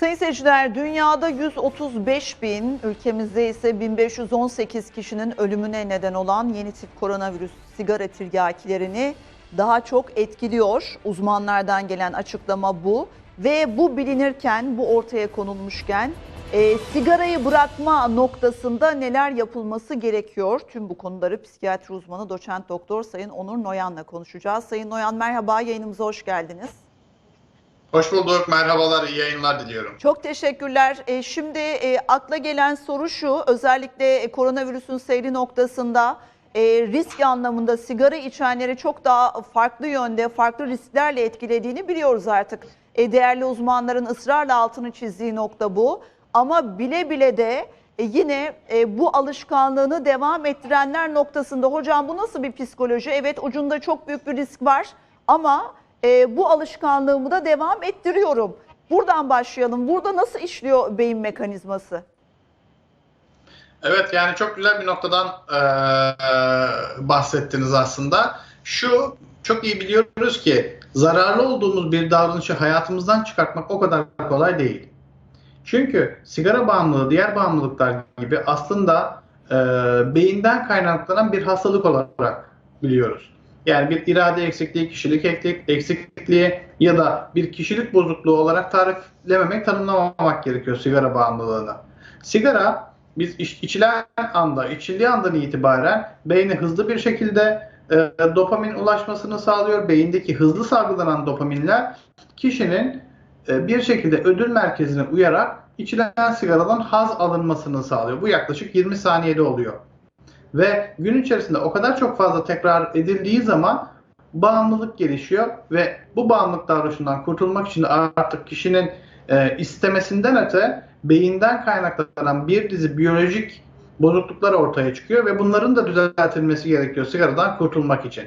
Sayın seyirciler, dünyada 135 bin, ülkemizde ise 1518 kişinin ölümüne neden olan yeni tip koronavirüs sigara tiryakilerini daha çok etkiliyor. Uzmanlardan gelen açıklama bu ve bu bilinirken, bu ortaya konulmuşken e, sigarayı bırakma noktasında neler yapılması gerekiyor? Tüm bu konuları psikiyatri uzmanı doçent doktor Sayın Onur Noyan'la konuşacağız. Sayın Noyan merhaba, yayınımıza hoş geldiniz. Hoş bulduk. Merhabalar, iyi yayınlar diliyorum. Çok teşekkürler. E, şimdi e, akla gelen soru şu, özellikle e, koronavirüsün seyri noktasında risk anlamında sigara içenleri çok daha farklı yönde, farklı risklerle etkilediğini biliyoruz artık. Değerli uzmanların ısrarla altını çizdiği nokta bu. Ama bile bile de yine bu alışkanlığını devam ettirenler noktasında hocam bu nasıl bir psikoloji? Evet ucunda çok büyük bir risk var ama e, bu alışkanlığımı da devam ettiriyorum. Buradan başlayalım. Burada nasıl işliyor beyin mekanizması? Evet, yani çok güzel bir noktadan eee, bahsettiniz aslında. Şu, çok iyi biliyoruz ki zararlı olduğumuz bir davranışı hayatımızdan çıkartmak o kadar kolay değil. Çünkü sigara bağımlılığı, diğer bağımlılıklar gibi aslında eee, beyinden kaynaklanan bir hastalık olarak biliyoruz. Yani bir irade eksikliği, kişilik eksikliği ya da bir kişilik bozukluğu olarak tariflememek, tanımlamamak gerekiyor sigara bağımlılığını. Sigara biz iç- içilen anda, içildiği andan itibaren beyne hızlı bir şekilde e, dopamin ulaşmasını sağlıyor. Beyindeki hızlı salgılanan dopaminler kişinin e, bir şekilde ödül merkezine uyarak içilen sigaradan haz alınmasını sağlıyor. Bu yaklaşık 20 saniyede oluyor. Ve gün içerisinde o kadar çok fazla tekrar edildiği zaman bağımlılık gelişiyor ve bu bağımlılık davranışından kurtulmak için artık kişinin e, istemesinden öte beyinden kaynaklanan bir dizi biyolojik bozukluklar ortaya çıkıyor ve bunların da düzeltilmesi gerekiyor sigaradan kurtulmak için.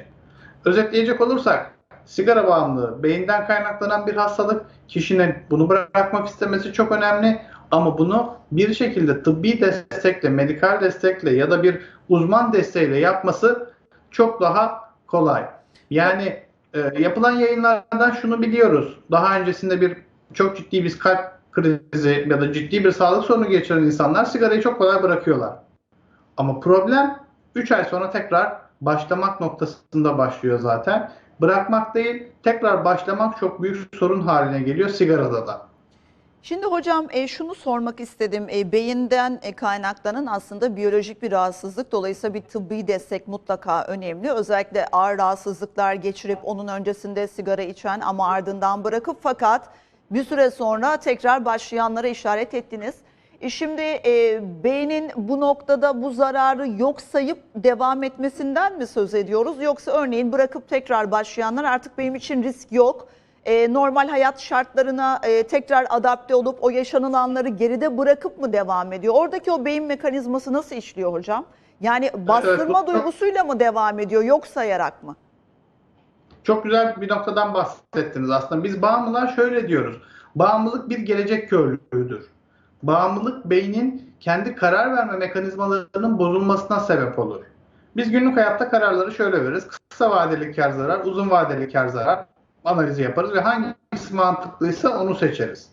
Özetleyecek olursak sigara bağımlılığı beyinden kaynaklanan bir hastalık. Kişinin bunu bırakmak istemesi çok önemli ama bunu bir şekilde tıbbi destekle, medikal destekle ya da bir uzman desteğiyle yapması çok daha kolay. Yani e, yapılan yayınlardan şunu biliyoruz. Daha öncesinde bir çok ciddi bir kalp krizi ya da ciddi bir sağlık sorunu geçiren insanlar sigarayı çok kolay bırakıyorlar. Ama problem 3 ay sonra tekrar başlamak noktasında başlıyor zaten. Bırakmak değil, tekrar başlamak çok büyük sorun haline geliyor sigarada da. Şimdi hocam e, şunu sormak istedim. E, beyinden e, kaynaklanan aslında biyolojik bir rahatsızlık. Dolayısıyla bir tıbbi destek mutlaka önemli. Özellikle ağır rahatsızlıklar geçirip onun öncesinde sigara içen ama ardından bırakıp fakat bir süre sonra tekrar başlayanlara işaret ettiniz. Şimdi beynin bu noktada bu zararı yok sayıp devam etmesinden mi söz ediyoruz? Yoksa örneğin bırakıp tekrar başlayanlar artık benim için risk yok. E, normal hayat şartlarına e, tekrar adapte olup o yaşanılanları geride bırakıp mı devam ediyor? Oradaki o beyin mekanizması nasıl işliyor hocam? Yani bastırma bu- duygusuyla mı devam ediyor yok sayarak mı? Çok güzel bir noktadan bahsettiniz aslında. Biz bağımlılar şöyle diyoruz. Bağımlılık bir gelecek körlüğüdür. Bağımlılık beynin kendi karar verme mekanizmalarının bozulmasına sebep olur. Biz günlük hayatta kararları şöyle veririz. Kısa vadeli kar zarar, uzun vadeli kar zarar analizi yaparız ve hangisi mantıklıysa onu seçeriz.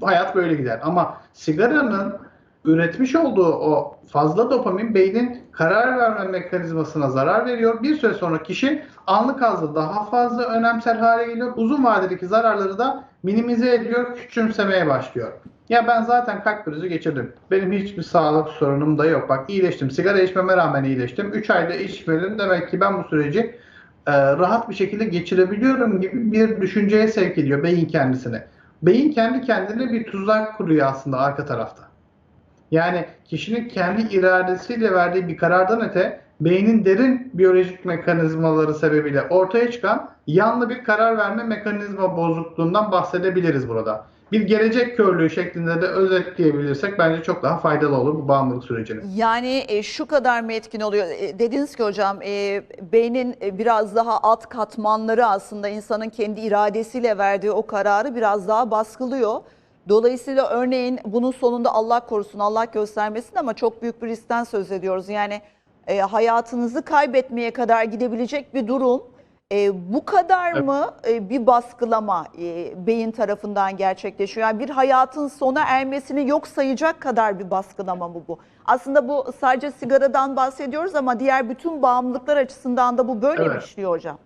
Hayat böyle gider. Ama sigaranın üretmiş olduğu o fazla dopamin beynin karar verme mekanizmasına zarar veriyor. Bir süre sonra kişi anlık hazda daha fazla önemsel hale geliyor. Uzun vadedeki zararları da minimize ediyor, küçümsemeye başlıyor. Ya ben zaten kalp krizi geçirdim. Benim hiçbir sağlık sorunum da yok. Bak iyileştim. Sigara içmeme rağmen iyileştim. 3 ayda içmedim. Demek ki ben bu süreci rahat bir şekilde geçirebiliyorum gibi bir düşünceye sevk ediyor beyin kendisine. Beyin kendi kendine bir tuzak kuruyor aslında arka tarafta. Yani kişinin kendi iradesiyle verdiği bir karardan öte beynin derin biyolojik mekanizmaları sebebiyle ortaya çıkan yanlı bir karar verme mekanizma bozukluğundan bahsedebiliriz burada. Bir gelecek körlüğü şeklinde de özetleyebilirsek bence çok daha faydalı olur bu bağımlılık sürecinin. Yani e, şu kadar mı etkin oluyor? E, dediniz ki hocam e, beynin e, biraz daha alt katmanları aslında insanın kendi iradesiyle verdiği o kararı biraz daha baskılıyor. Dolayısıyla örneğin bunun sonunda Allah korusun, Allah göstermesin ama çok büyük bir riskten söz ediyoruz. Yani e, hayatınızı kaybetmeye kadar gidebilecek bir durum E, bu kadar Evet. mı e, bir baskılama e, beyin tarafından gerçekleşiyor? Yani bir hayatın sona ermesini yok sayacak kadar bir baskılama mı bu? Aslında bu sadece sigaradan bahsediyoruz ama diğer bütün bağımlılıklar açısından da bu böyle mi Evet. işliyor hocam?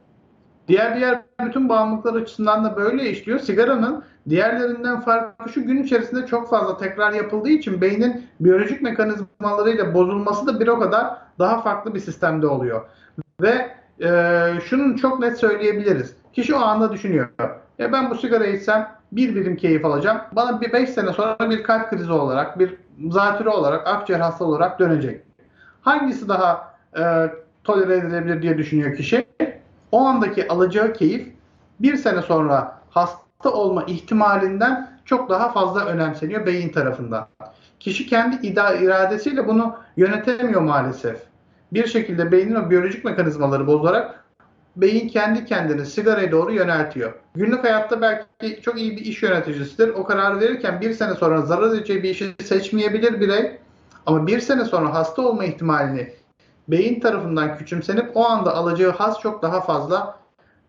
Diğer diğer bütün bağımlılıklar açısından da böyle işliyor. Sigaranın diğerlerinden farkı şu gün içerisinde çok fazla tekrar yapıldığı için beynin biyolojik mekanizmalarıyla bozulması da bir o kadar daha farklı bir sistemde oluyor. Ve e, şunun çok net söyleyebiliriz. Kişi o anda düşünüyor. Ya ben bu sigarayı içsem bir birim keyif alacağım. Bana bir 5 sene sonra bir kalp krizi olarak, bir zatürre olarak, akciğer hastalığı olarak dönecek. Hangisi daha e, tolere edilebilir diye düşünüyor kişi. O andaki alacağı keyif bir sene sonra hasta olma ihtimalinden çok daha fazla önemseniyor beyin tarafından. Kişi kendi ida- iradesiyle bunu yönetemiyor maalesef. Bir şekilde beynin o biyolojik mekanizmaları bozarak beyin kendi kendini sigaraya doğru yöneltiyor. Günlük hayatta belki çok iyi bir iş yöneticisidir. O kararı verirken bir sene sonra zarar edeceği bir işi seçmeyebilir birey. Ama bir sene sonra hasta olma ihtimalini beyin tarafından küçümsenip o anda alacağı haz çok daha fazla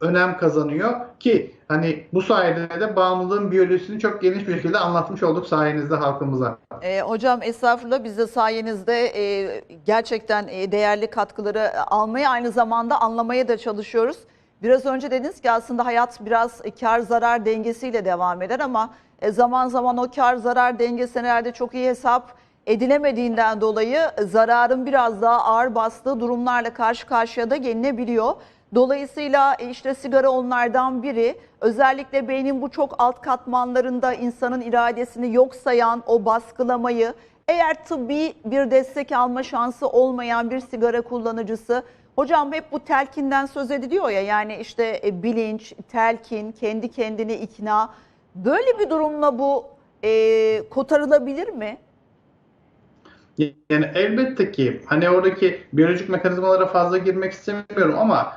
önem kazanıyor ki hani bu sayede de bağımlılığın biyolojisini çok geniş bir şekilde anlatmış olduk sayenizde halkımıza. E, hocam estağfurullah biz de sayenizde e, gerçekten e, değerli katkıları almaya aynı zamanda anlamaya da çalışıyoruz. Biraz önce dediniz ki aslında hayat biraz kar zarar dengesiyle devam eder ama e, zaman zaman o kar zarar dengesi herhalde çok iyi hesap edilemediğinden dolayı zararın biraz daha ağır bastığı durumlarla karşı karşıya da gelinebiliyor. Dolayısıyla e, işte sigara onlardan biri. Özellikle beynin bu çok alt katmanlarında insanın iradesini yok sayan o baskılamayı eğer tıbbi bir destek alma şansı olmayan bir sigara kullanıcısı hocam hep bu telkinden söz ediliyor ya yani işte e, bilinç, telkin, kendi kendini ikna böyle bir durumla bu e, kotarılabilir mi? Yani elbette ki hani oradaki biyolojik mekanizmalara fazla girmek istemiyorum ama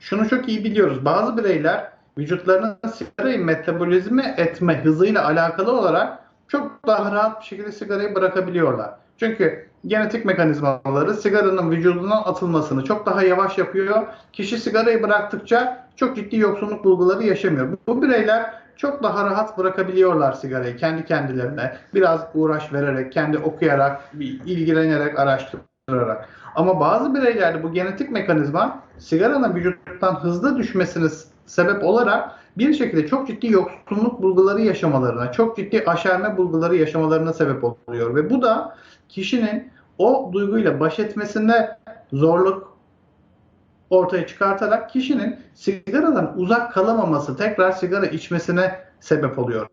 şunu çok iyi biliyoruz. Bazı bireyler vücutlarının sigarayı metabolizme etme hızıyla alakalı olarak çok daha rahat bir şekilde sigarayı bırakabiliyorlar. Çünkü genetik mekanizmaları sigaranın vücudundan atılmasını çok daha yavaş yapıyor. Kişi sigarayı bıraktıkça çok ciddi yoksunluk bulguları yaşamıyor. Bu bireyler çok daha rahat bırakabiliyorlar sigarayı kendi kendilerine. Biraz uğraş vererek, kendi okuyarak, ilgilenerek, araştırarak. Ama bazı bireylerde bu genetik mekanizma sigaranın vücuttan hızlı düşmesine s- sebep olarak bir şekilde çok ciddi yoksunluk bulguları yaşamalarına, çok ciddi aşerme bulguları yaşamalarına sebep oluyor. Ve bu da kişinin o duyguyla baş etmesinde zorluk ortaya çıkartarak kişinin sigaradan uzak kalamaması, tekrar sigara içmesine sebep oluyor.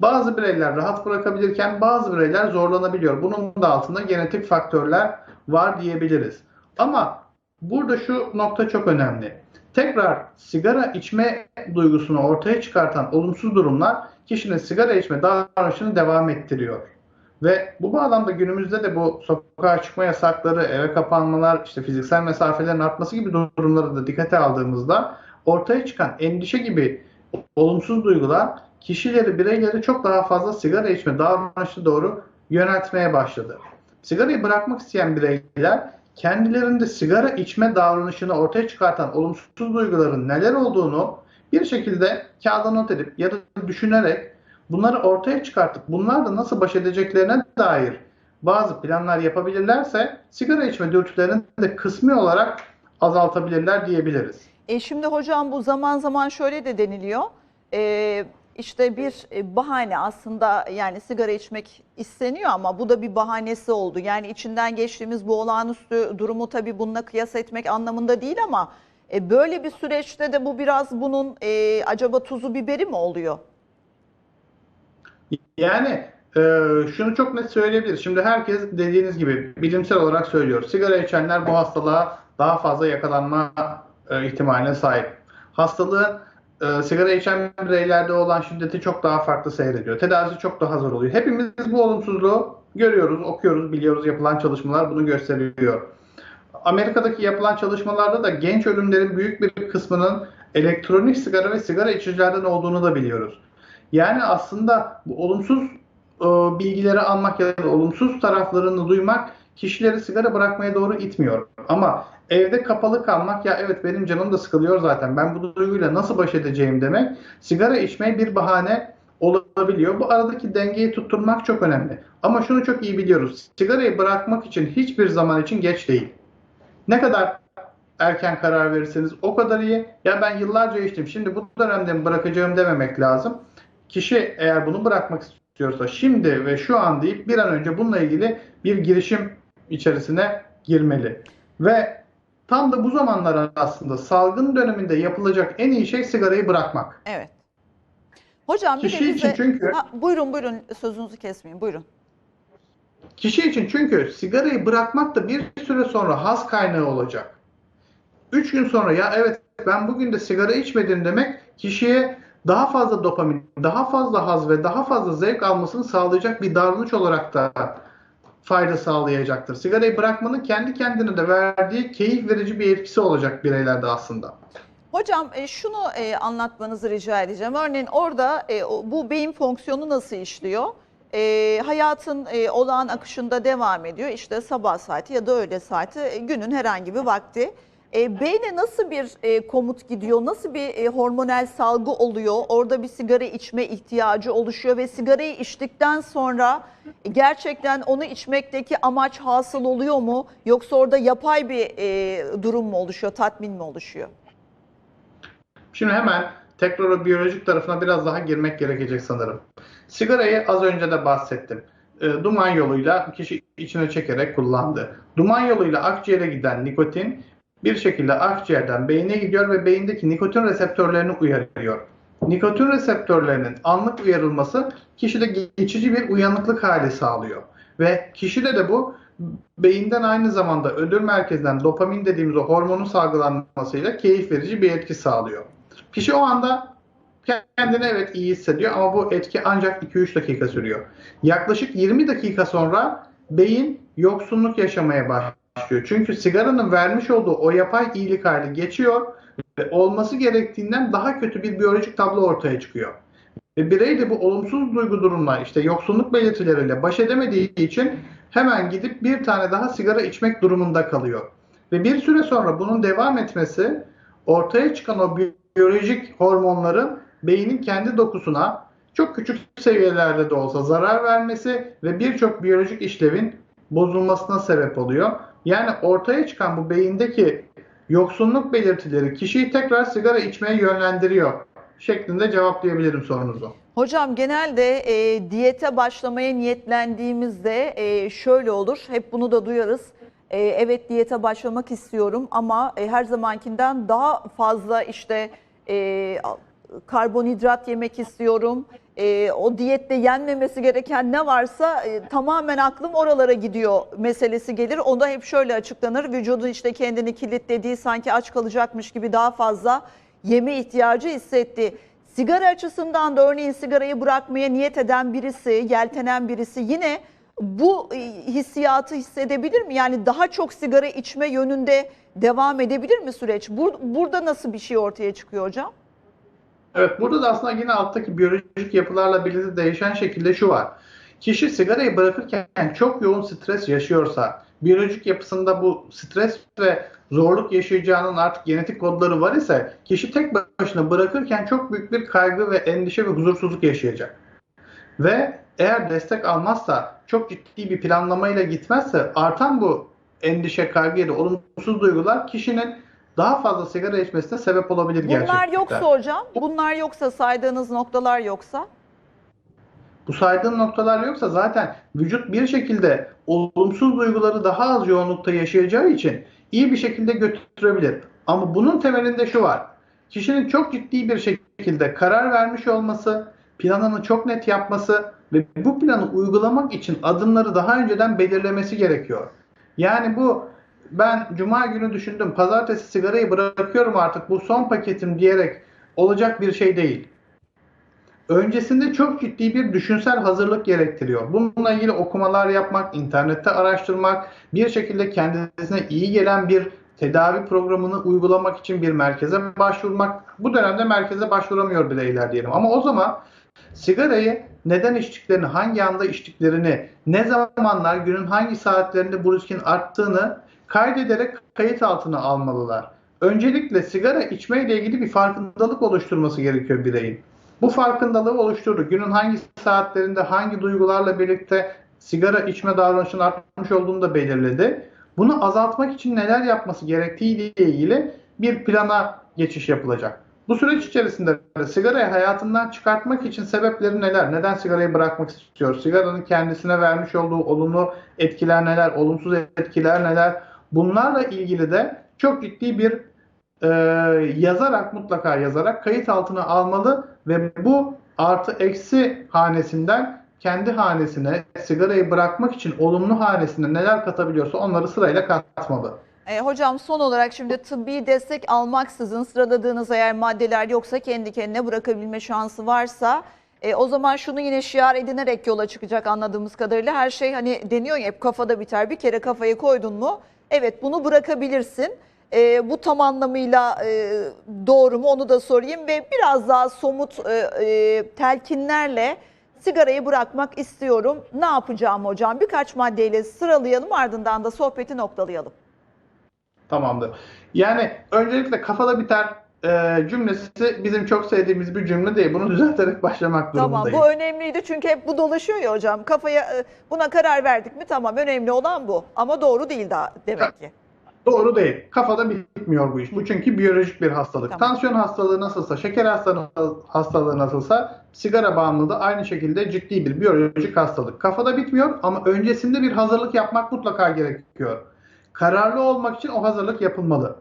Bazı bireyler rahat bırakabilirken bazı bireyler zorlanabiliyor. Bunun da altında genetik faktörler var diyebiliriz. Ama burada şu nokta çok önemli. Tekrar sigara içme duygusunu ortaya çıkartan olumsuz durumlar kişinin sigara içme davranışını devam ettiriyor. Ve bu bağlamda günümüzde de bu sokağa çıkma yasakları, eve kapanmalar, işte fiziksel mesafelerin artması gibi durumları da dikkate aldığımızda ortaya çıkan endişe gibi olumsuz duygular kişileri, bireyleri çok daha fazla sigara içme davranışı doğru yöneltmeye başladı. Sigarayı bırakmak isteyen bireyler kendilerinde sigara içme davranışını ortaya çıkartan olumsuz duyguların neler olduğunu bir şekilde kağıda not edip ya da düşünerek bunları ortaya çıkartıp bunlarla nasıl baş edeceklerine dair bazı planlar yapabilirlerse sigara içme dürtülerini de kısmi olarak azaltabilirler diyebiliriz. E şimdi hocam bu zaman zaman şöyle de deniliyor. E, işte bir e, bahane aslında yani sigara içmek isteniyor ama bu da bir bahanesi oldu. Yani içinden geçtiğimiz bu olağanüstü durumu tabii bununla kıyas etmek anlamında değil ama e, böyle bir süreçte de bu biraz bunun e, acaba tuzu biberi mi oluyor? Yani e, şunu çok net söyleyebiliriz. Şimdi herkes dediğiniz gibi bilimsel olarak söylüyor. Sigara içenler bu hastalığa daha fazla yakalanma e, ihtimaline sahip. Hastalığın e, sigara içen bireylerde olan şiddeti çok daha farklı seyrediyor. Tedavisi çok daha zor oluyor. Hepimiz bu olumsuzluğu görüyoruz, okuyoruz, biliyoruz. Yapılan çalışmalar bunu gösteriyor. Amerika'daki yapılan çalışmalarda da genç ölümlerin büyük bir kısmının elektronik sigara ve sigara içicilerden olduğunu da biliyoruz. Yani aslında bu olumsuz e, bilgileri almak ya da olumsuz taraflarını duymak kişileri sigara bırakmaya doğru itmiyor. Ama evde kapalı kalmak ya evet benim canım da sıkılıyor zaten ben bu duyguyla nasıl baş edeceğim demek sigara içmeye bir bahane olabiliyor. Bu aradaki dengeyi tutturmak çok önemli. Ama şunu çok iyi biliyoruz. Sigarayı bırakmak için hiçbir zaman için geç değil. Ne kadar erken karar verirseniz o kadar iyi. Ya ben yıllarca içtim. Şimdi bu dönemde mi bırakacağım dememek lazım. Kişi eğer bunu bırakmak istiyorsa şimdi ve şu an deyip bir an önce bununla ilgili bir girişim içerisine girmeli. Ve tam da bu zamanlar aslında salgın döneminde yapılacak en iyi şey sigarayı bırakmak. Evet. Hocam bir de Kişi için bize... çünkü Ha, buyurun buyurun sözünüzü kesmeyin buyurun. Kişi için çünkü sigarayı bırakmak da bir süre sonra haz kaynağı olacak. Üç gün sonra ya evet ben bugün de sigara içmedim demek kişiye daha fazla dopamin, daha fazla haz ve daha fazla zevk almasını sağlayacak bir davranış olarak da fayda sağlayacaktır. Sigarayı bırakmanın kendi kendine de verdiği keyif verici bir etkisi olacak bireylerde aslında. Hocam e, şunu e, anlatmanızı rica edeceğim. Örneğin orada e, bu beyin fonksiyonu nasıl işliyor? E, hayatın e, olağan akışında devam ediyor. İşte sabah saati ya da öğle saati günün herhangi bir vakti. E, beyne nasıl bir e, komut gidiyor? Nasıl bir e, hormonal salgı oluyor? Orada bir sigara içme ihtiyacı oluşuyor ve sigarayı içtikten sonra e, gerçekten onu içmekteki amaç hasıl oluyor mu? Yoksa orada yapay bir e, durum mu oluşuyor, tatmin mi oluşuyor? Şimdi hemen tekrar o biyolojik tarafına biraz daha girmek gerekecek sanırım. Sigarayı az önce de bahsettim. E, duman yoluyla kişi içine çekerek kullandı. Duman yoluyla akciğere giden nikotin bir şekilde akciğerden beyine gidiyor ve beyindeki nikotin reseptörlerini uyarıyor. Nikotin reseptörlerinin anlık uyarılması kişide geçici bir uyanıklık hali sağlıyor. Ve kişide de bu beyinden aynı zamanda ödül merkezinden dopamin dediğimiz o hormonun salgılanmasıyla keyif verici bir etki sağlıyor. Kişi o anda kendini evet iyi hissediyor ama bu etki ancak 2-3 dakika sürüyor. Yaklaşık 20 dakika sonra beyin yoksunluk yaşamaya başlıyor. Çünkü sigaranın vermiş olduğu o yapay iyilik hali geçiyor ve olması gerektiğinden daha kötü bir biyolojik tablo ortaya çıkıyor. Ve birey de bu olumsuz duygu durumla işte yoksunluk belirtileriyle baş edemediği için hemen gidip bir tane daha sigara içmek durumunda kalıyor. Ve bir süre sonra bunun devam etmesi ortaya çıkan o biyolojik hormonların beynin kendi dokusuna çok küçük seviyelerde de olsa zarar vermesi ve birçok biyolojik işlevin bozulmasına sebep oluyor. Yani ortaya çıkan bu beyindeki yoksunluk belirtileri kişiyi tekrar sigara içmeye yönlendiriyor şeklinde cevaplayabilirim sorunuzu. Hocam genelde e, diyete başlamaya niyetlendiğimizde e, şöyle olur. Hep bunu da duyarız. E, evet diyete başlamak istiyorum ama e, her zamankinden daha fazla işte e, karbonhidrat yemek istiyorum. E, o diyette yenmemesi gereken ne varsa e, tamamen aklım oralara gidiyor meselesi gelir. Onda hep şöyle açıklanır. Vücudu işte kendini kilitlediği sanki aç kalacakmış gibi daha fazla yeme ihtiyacı hissetti. Sigara açısından da örneğin sigarayı bırakmaya niyet eden birisi, yeltenen birisi yine bu e, hissiyatı hissedebilir mi? Yani daha çok sigara içme yönünde devam edebilir mi süreç? Bur- burada nasıl bir şey ortaya çıkıyor hocam? Evet burada da aslında yine alttaki biyolojik yapılarla birlikte değişen şekilde şu var. Kişi sigarayı bırakırken çok yoğun stres yaşıyorsa, biyolojik yapısında bu stres ve zorluk yaşayacağının artık genetik kodları var ise kişi tek başına bırakırken çok büyük bir kaygı ve endişe ve huzursuzluk yaşayacak. Ve eğer destek almazsa, çok ciddi bir planlamayla gitmezse artan bu endişe, kaygı ya da olumsuz duygular kişinin daha fazla sigara içmesine sebep olabilir Bunlar gerçekten. yoksa hocam, bunlar yoksa saydığınız noktalar yoksa? Bu saydığım noktalar yoksa zaten vücut bir şekilde olumsuz duyguları daha az yoğunlukta yaşayacağı için iyi bir şekilde götürebilir. Ama bunun temelinde şu var. Kişinin çok ciddi bir şekilde karar vermiş olması, planını çok net yapması ve bu planı uygulamak için adımları daha önceden belirlemesi gerekiyor. Yani bu ben cuma günü düşündüm, pazartesi sigarayı bırakıyorum artık bu son paketim diyerek olacak bir şey değil öncesinde çok ciddi bir düşünsel hazırlık gerektiriyor. Bununla ilgili okumalar yapmak, internette araştırmak, bir şekilde kendisine iyi gelen bir tedavi programını uygulamak için bir merkeze başvurmak. Bu dönemde merkeze başvuramıyor bireyler diyelim. Ama o zaman sigarayı neden içtiklerini, hangi anda içtiklerini, ne zamanlar, günün hangi saatlerinde bu riskin arttığını kaydederek kayıt altına almalılar. Öncelikle sigara içme ile ilgili bir farkındalık oluşturması gerekiyor bireyin. Bu farkındalığı oluşturdu. Günün hangi saatlerinde, hangi duygularla birlikte sigara içme davranışının artmış olduğunu da belirledi. Bunu azaltmak için neler yapması gerektiği ile ilgili bir plana geçiş yapılacak. Bu süreç içerisinde sigarayı hayatından çıkartmak için sebepleri neler? Neden sigarayı bırakmak istiyor? Sigaranın kendisine vermiş olduğu olumlu etkiler neler? Olumsuz etkiler neler? Bunlarla ilgili de çok ciddi bir e, yazarak mutlaka yazarak kayıt altına almalı ve bu artı eksi hanesinden kendi hanesine sigarayı bırakmak için olumlu hanesine neler katabiliyorsa onları sırayla katmalı. E, hocam son olarak şimdi tıbbi destek almaksızın sıraladığınız eğer maddeler yoksa kendi kendine bırakabilme şansı varsa e, o zaman şunu yine şiar edinerek yola çıkacak anladığımız kadarıyla. Her şey hani deniyor ya hep kafada biter bir kere kafayı koydun mu evet bunu bırakabilirsin. E, bu tam anlamıyla e, doğru mu onu da sorayım ve biraz daha somut e, e, telkinlerle sigarayı bırakmak istiyorum. Ne yapacağım hocam? Birkaç maddeyle sıralayalım ardından da sohbeti noktalayalım. Tamamdır. Yani öncelikle kafada biter e, cümlesi bizim çok sevdiğimiz bir cümle değil. Bunu düzelterek başlamak Tamam durumundayız. bu önemliydi çünkü hep bu dolaşıyor ya hocam. Kafaya e, buna karar verdik mi tamam önemli olan bu. Ama doğru değil daha demek ki. Doğru değil. Kafada bitmiyor bu iş. Bu çünkü biyolojik bir hastalık. Tamam. Tansiyon hastalığı nasılsa, şeker hastalığı, hastalığı nasılsa sigara bağımlılığı da aynı şekilde ciddi bir biyolojik hastalık. Kafada bitmiyor ama öncesinde bir hazırlık yapmak mutlaka gerekiyor. Kararlı olmak için o hazırlık yapılmalı.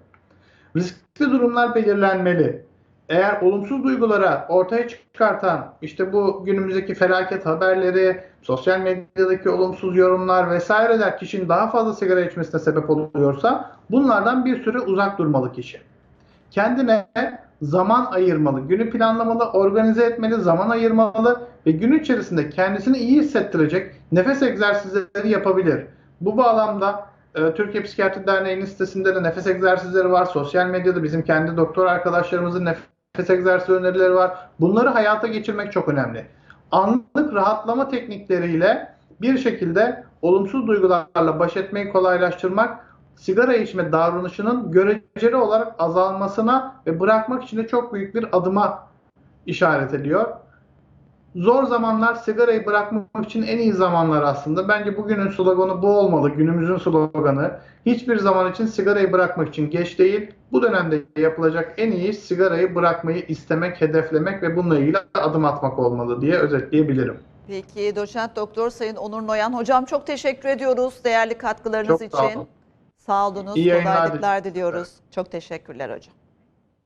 Riskli durumlar belirlenmeli. Eğer olumsuz duygulara ortaya çıkartan işte bu günümüzdeki felaket haberleri, sosyal medyadaki olumsuz yorumlar vesaireler kişinin daha fazla sigara içmesine sebep oluyorsa bunlardan bir süre uzak durmalı kişi. Kendine zaman ayırmalı, günü planlamalı, organize etmeli, zaman ayırmalı ve gün içerisinde kendisini iyi hissettirecek nefes egzersizleri yapabilir. Bu bağlamda e, Türkiye Psikiyatri Derneği'nin sitesinde de nefes egzersizleri var. Sosyal medyada bizim kendi doktor arkadaşlarımızın nefes egzersizi önerileri var. Bunları hayata geçirmek çok önemli. Anlık rahatlama teknikleriyle bir şekilde olumsuz duygularla baş etmeyi kolaylaştırmak, sigara içme davranışının göreceli olarak azalmasına ve bırakmak için de çok büyük bir adıma işaret ediyor. Zor zamanlar sigarayı bırakmak için en iyi zamanlar aslında. Bence bugünün sloganı bu olmalı. Günümüzün sloganı. Hiçbir zaman için sigarayı bırakmak için geç değil. Bu dönemde yapılacak en iyi sigarayı bırakmayı istemek, hedeflemek ve bununla ilgili adım atmak olmalı diye özetleyebilirim. Peki doçent doktor Sayın Onur Noyan hocam çok teşekkür ediyoruz değerli katkılarınız Çok sağ için. olun. Sağ olunuz, İyi kolaylıklar diliyoruz. Çok teşekkürler hocam.